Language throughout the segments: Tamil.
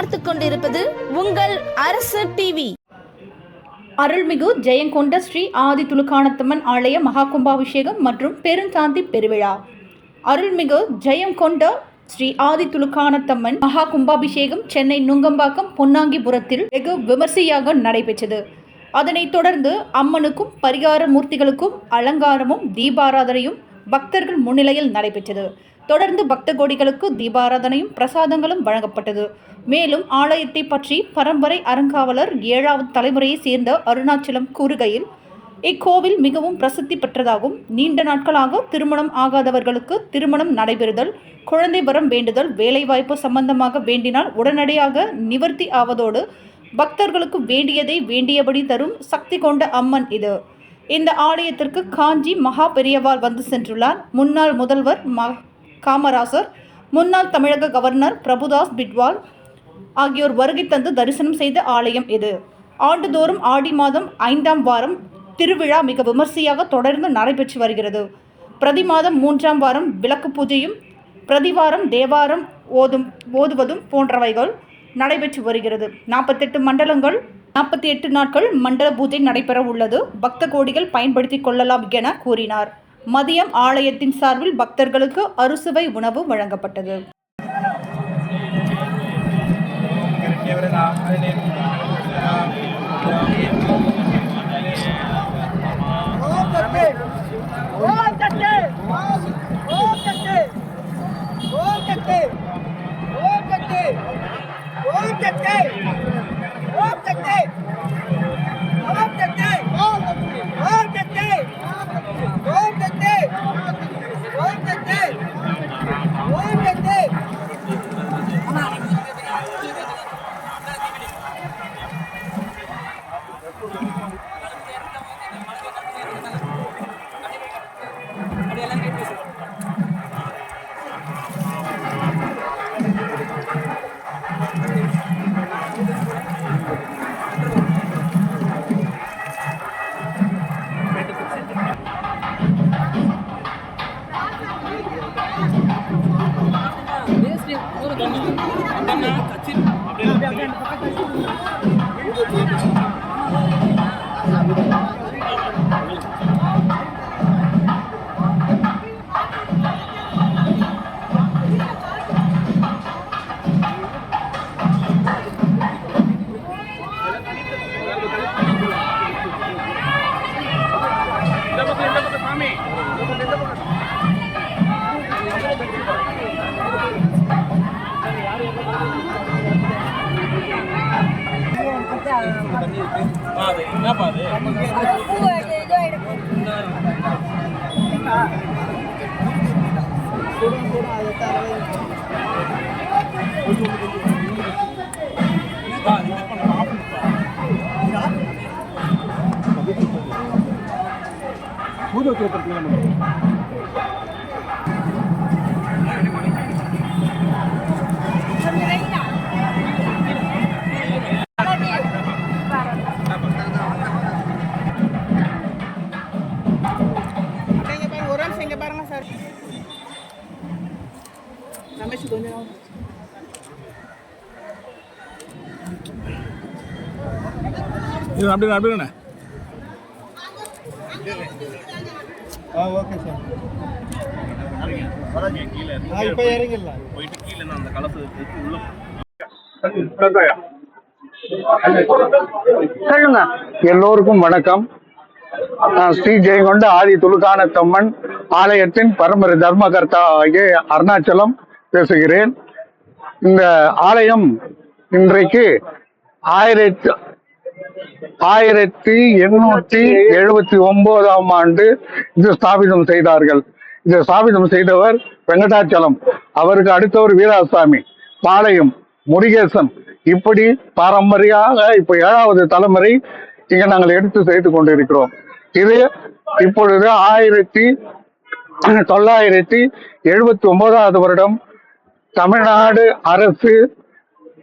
பார்த்து கொண்டிருப்பது உங்கள் அரசு டிவி. அருள்மிகு ஜெயங்கொண்ட ஸ்ரீ ஆதி துலுக்கானத்தம்மன் ஆலய மகாகும்பாபிஷேகம் மற்றும் பெருஞ்சாந்தி பெருவிழா. அருள்மிகு ஜெயங்கொண்ட ஸ்ரீ ஆதி துலுக்கானத்தம்மன் மகா கும்பாபிஷேகம் சென்னை நுங்கம்பாக்கம் பொன்னாங்கிபுரத்தில் வெகு விமர்சையாக நடைபெற்றது. அதனைத் தொடர்ந்து அம்மனுக்கும் பரிகார மூர்த்திகளுக்கும் அலங்காரமும் தீபாராதனையும் பக்தர்கள் முன்னிலையில் நடைபெற்றது. தொடர்ந்து பக்த கோடிகளுக்கு தீபாராதனையும் பிரசாதங்களும் வழங்கப்பட்டது. மேலும் ஆலயத்தை பற்றி பரம்பரை அறங்காவலர் ஏழாவது தலைமுறையை சேர்ந்த அருணாச்சலம் கூறுகையில் இக்கோவில் மிகவும் பிரசித்தி பெற்றதாகும். நீண்ட நாட்களாக திருமணம் ஆகாதவர்களுக்கு திருமணம் நடைபெறுதல் குழந்தை வரம் வேண்டுதல் வேலைவாய்ப்பு சம்பந்தமாக வேண்டினால் உடனடியாக நிவர்த்தி ஆவதோடு பக்தர்களுக்கு வேண்டியதை வேண்டியபடி தரும் சக்தி கொண்ட அம்மன் இது. இந்த ஆலயத்திற்கு காஞ்சி மகா பெரியவாள் வந்து சென்றுள்ளார். முன்னாள் முதல்வர் ம காமராசர் முன்னாள் தமிழக கவர்னர் பிரபுதாஸ் பிட்வால் ஆகியோர் வருகை தந்து தரிசனம் செய்த ஆலயம் இது. ஆண்டுதோறும் ஆடி மாதம் ஐந்தாம் வாரம் திருவிழா மிக விமர்சையாக தொடர்ந்து நடைபெற்று வருகிறது. பிரதி மாதம் மூன்றாம் வாரம் விளக்கு பூஜையும் பிரதிவாரம் தேவாரம் ஓதும் ஓதுவதும் போன்றவைகள் நடைபெற்று வருகிறது. நாற்பத்தெட்டு மண்டலங்கள் நாற்பத்தி எட்டு நாட்கள் மண்டல பூஜை நடைபெற உள்ளது பக்த கோடிகள் பயன்படுத்திக் கொள்ளலாம் என கூறினார். மதியம் ஆலயத்தின் சார்பில் பக்தர்களுக்கு அறுசுவை உணவு வழங்கப்பட்டது. ஓம் என்னப்பா அது பூஜை வைக்கிற பிரச்சனை இது அப்படி அப்படிங்கண்ணே ஆ ஓகே சார். ஆ இப்போ இறங்கிடலாம். போயிட்டு கீழே அந்த கலசு எடுத்து உள்ள சொல்லுங்க. எல்லோருக்கும் வணக்கம். நான் ஸ்ரீ ஜெயங்கொண்ட ஆதி துலுக்கானத்தம்மன் ஆலயத்தின் பரம்பரை தர்மகர்த்தா ஆகிய அருணாச்சலம் பேசுகிறேன். இந்த ஆலயம் இன்றைக்கு ஆயிரத்தி ஆயிரத்தி எண்ணூற்றி எழுபத்தி ஒன்பதாம் ஆண்டு இது ஸ்தாபிதம் செய்தார்கள். இது ஸ்தாபிதம் செய்தவர் வெங்கடாச்சலம். அவருக்கு அடுத்தவர் வீராசாமி பாளையம் முருகேசன். இப்படி பாரம்பரியாக இப்ப ஏழாவது தலைமுறை இங்க நாங்கள் எடுத்து செய்து கொண்டிருக்கிறோம். இது இப்பொழுது ஆயிரத்தி தொள்ளாயிரத்தி எழுபத்தி ஒன்பதாவது வருடம் தமிழ்நாடு அரசு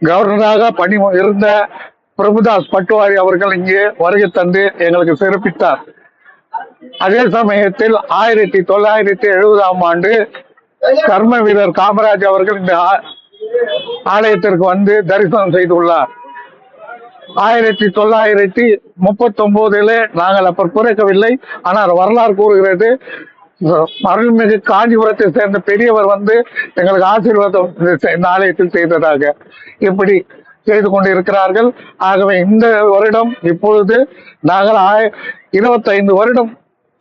கவர்னராக பணி இருந்த பிரபுதாஸ் பட்டுவாரி அவர்கள் இங்கே வருகை தந்து எங்களுக்கு சிறப்பித்தார். அதே சமயத்தில் ஆயிரத்தி தொள்ளாயிரத்தி எழுபதாம் ஆண்டு கர்ம வீரர் காமராஜ் அவர்கள் இந்த ஆ- ஆலயத்திற்கு வந்து தரிசனம் செய்துள்ளார். ஆயிரத்தி தொள்ளாயிரத்தி முப்பத்தி ஒன்பதுல நாங்கள் அப்ப குறைக்கவில்லை ஆனால் வரலாறு கூறுகிறது அருள்மிகு காஞ்சிபுரத்தை சேர்ந்த பெரியவர் வந்து எங்களுக்கு ஆசீர்வாதம் இந்த ஆலயத்தில் செய்ததாக. இப்படி செய்து கொண்டிருக்கிறார்கள் ஆகவே இந்த வருடம் இப்பொழுது நாங்கள் ஆய- இருபத்தைந்து வருடம்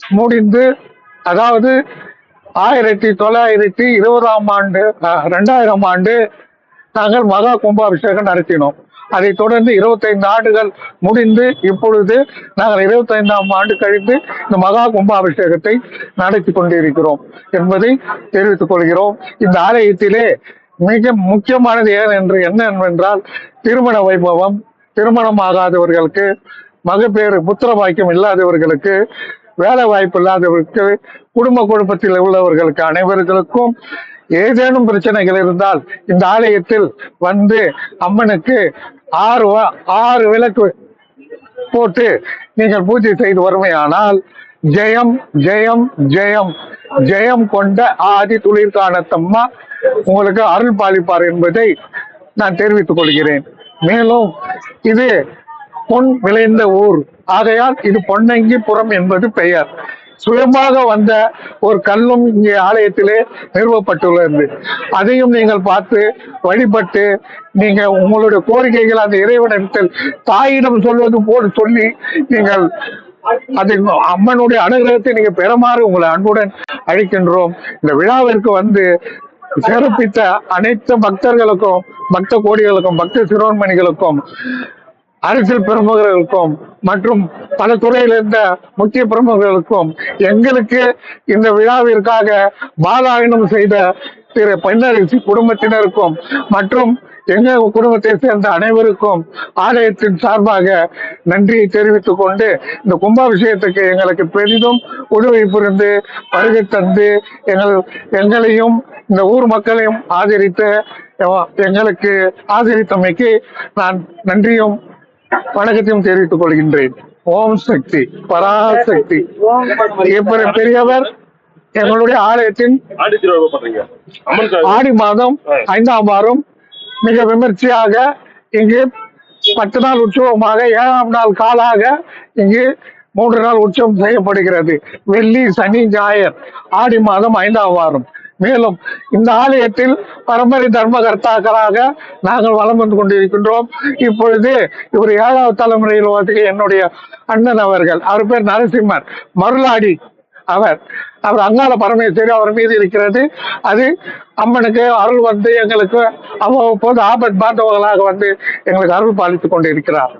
முடிந்து அதாவது ஆயிரத்தி தொள்ளாயிரத்தி இருபதாம் ஆண்டு ரெண்டாயிரம் ஆண்டு நாங்கள் மகா கும்பாபிஷேகம் நடத்தினோம். அதைத் தொடர்ந்து இருபத்தைந்து ஆண்டுகள் முடிந்து இப்பொழுது நாங்கள் இருபத்தைந்தாம் ஆண்டு கழித்து இந்த மகா கும்பாபிஷேகத்தை நடத்தி கொண்டிருக்கிறோம் என்பதை தெரிவித்துக் கொள்கிறோம். இந்த ஆலயத்திலே மிக முக்கியமானது ஏன் என்று என்ன என்றால் திருமண வைபவம் திருமணம் ஆகாதவர்களுக்கு மகப்பேறு புத்திர பாக்கியம் இல்லாதவர்களுக்கு வேலை வாய்ப்பு இல்லாதவர்களுக்கு குடும்ப குடும்பத்தில் உள்ளவர்களுக்கு அனைவர்களுக்கும் ஏதேனும் பிரச்சனைகள் இருந்தால் இந்த ஆலயத்தில் வந்து அம்மனுக்கு ஆறு ஆறு விளக்கு போட்டு நீங்கள் பூஜை செய்து வருமையானால் ஜெயம் ஜெயம் ஜெயம் ஜெயம் கொண்ட ஆதி துளிர்காணத்தம்மா உங்களுக்கு அருள் பாலிப்பார் என்பதை நான் தெரிவித்துக் கொள்கிறேன். மேலும் இது பொன் விளைந்த ஊர். ஆகையால் இது பொன்னங்கிபுரம் என்பது பெயர். சுயமாக வந்த ஒரு கல்லும் இங்கே ஆலயத்திலே நிறுவப்பட்டுள்ளது. அதையும் நீங்கள் பார்த்து வழிபட்டு நீங்க உங்களுடைய கோரிக்கைகள் அந்த இறைவனிடத்தில் தாயிடம் சொல்வது போல் சொல்லி நீங்கள் அது அம்மனுடைய அனுகிரகத்தை நீங்க பெறுமாறு உங்களை அன்புடன் அழைக்கின்றோம். இந்த விழாவிற்கு வந்து சிறப்பித்த அனைத்து பக்தர்களுக்கும் பக்த கோடிகளுக்கும் பக்த சிரோன்மணிகளுக்கும் அரசியல் பிரமுகர்களுக்கும் மற்றும் பல துறையில் இருந்த முக்கிய பிரமுகர்களுக்கும் எங்களுக்கு இந்த விழாவிற்காக பாலாயனம் செய்த திரு பெண்ணரசி குடும்பத்தினருக்கும் மற்றும் எங்க குடும்பத்தை சேர்ந்த அனைவருக்கும் ஆலயத்தின் சார்பாக நன்றியை தெரிவித்துக் கொண்டு இந்த கும்பாபிஷேகத்துக்கு எங்களுக்கு பெரிதும் உதவி புரிந்து வருகை தந்து எங்கள் எங்களையும் இந்த ஊர் மக்களையும் ஆதரித்த எங்களுக்கு ஆதரித்தமைக்கு நான் நன்றியும் வணக்கத்தையும் தெரிவித்துக் கொள்கின்றேன். ஓம் சக்தி பராசக்தி. பெரியவர் எங்களுடைய ஆலயத்தின். ஆடி மாதம் ஐந்தாம் வாரம் மிக விமர்சையாக இங்கு பத்து நாள் உற்சவமாக ஏழாம் நாள் காலாக இங்கு மூன்று நாள் உற்சவம் செய்யப்படுகிறது. வெள்ளி சனி ஞாயிறு ஆடி மாதம் ஐந்தாம் வாரம். மேலும் இந்த ஆலயத்தில் பரம்பரை தர்மகர்த்தாக்களாக நாங்கள் வளம் வந்து கொண்டிருக்கின்றோம். இப்பொழுது இவர் ஏழாவது தலைமுறையில் வந்து என்னுடைய அண்ணன் அவர்கள் அவர் பேர் நரசிம்மர். மருளாடி அவர் அவர் அங்காள பரமேஸ்வரி அவர் மீது இருக்கிறது. அது அம்மனுக்கு அருள் வந்து எங்களுக்கு அவ்வப்போது ஆபத் பாந்தவர்களாக வந்து எங்களுக்கு அருள் பாலித்துக் கொண்டிருக்கிறார்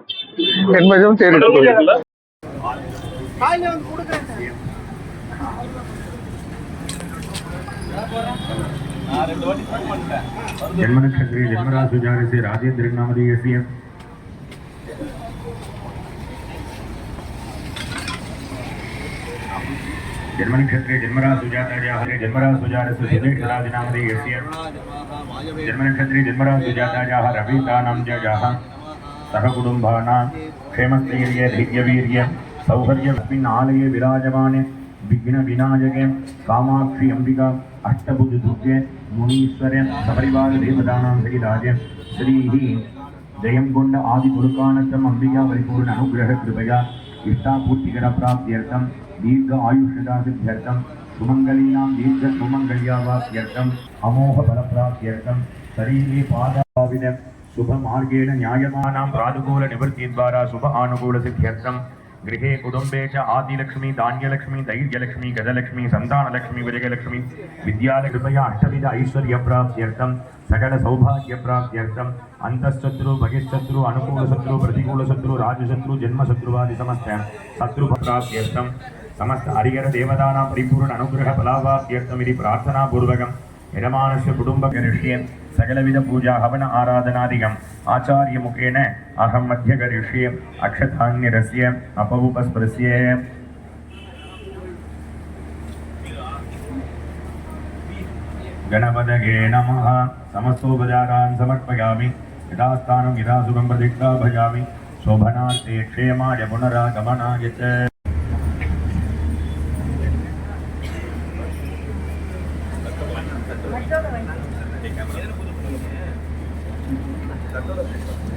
என்பதும் தெரிந்து கொள்கிறேன் ஜென்மநட்சத்திரி ஜென்மராசு ஜானசி ராஜேந்திரன் நாமதி எஸ்எம் राजेन्द्रनामधेयस्य जन्मनक्षत्रे जन्मराशुजातायाः जन्मराशुजातस्य सुधीक्षराजनामधेयस्य जन्मनक्षत्रे जन्मराशुजातायाः रवितानां जजाः सहकुटुम्बानां क्षेमस्थैर्य धैर्यवीर्य सौहर्यस्मिन् आलये विराजमाने विघ्नविनायके कामाक्षि अम्बिका अष्टभुजदुर्गे मुनीश्वर सपरिवार देवतानां श्रीराज श्रीः जयं कोण्ड आदिपुरुकाणस्तम् अम्बिका परिपूर्ण अनुग्रह कृपया इष्टापूर्तिकरप्राप्त्यर्थं दीर्घ आयुष्यदासिद्ध्यर्थं सुमङ्गलीनां दीर्घ सुमङ्गल्यावाप्त्यर्थम् अमोघफलप्राप्त्यर्थं शरीरे पादाविद शुभमार्गेण न्यायमानां प्रानुकूलनिवृत्तिद्वारा शुभ आनुकूलसिद्ध्यर्थं गृहे कुटुम्बे च आदिलक्ष्मी धान्यलक्ष्मी धैर्यलक्ष्मी गजलक्ष्मी सन्तानलक्ष्मी विजयलक्ष्मी विद्यालकृपया अष्टविध ऐश्वर्यप्राप्त्यर्थं सकलसौभाग्यप्राप्त्यर्थम् अन्तःशत्रु बहिःशत्रु अनुकूलशत्रु प्रतिकूलशत्रु राजशत्रु जन्मशत्रुवादिसमस्त शत्रुप्राप्त्यर्थं సమస్త హరిహర దేవతానాం పరిపూర్ణ అనుగ్రహ ఫలాభార్థ్యర్థమిది ప్రార్థనాపూర్వకం యజమానస్య కుటుంబకరిష్యే సకలవిధ పూజా హవన ఆరాధనాదికం ఆచార్యముఖేన అహం మధ్యకరిష్యే అక్షతాన్యరస్య అపవుపస్పృశ్యే గణపదగే నమ సమస్తోపచారాన్ సమర్పయామి యథాస్థానం యథాసుఖం ప్రతిష్టాభయామి శోభనార్థే క్షేమాయ పునరాగమనాయ 方が出ます。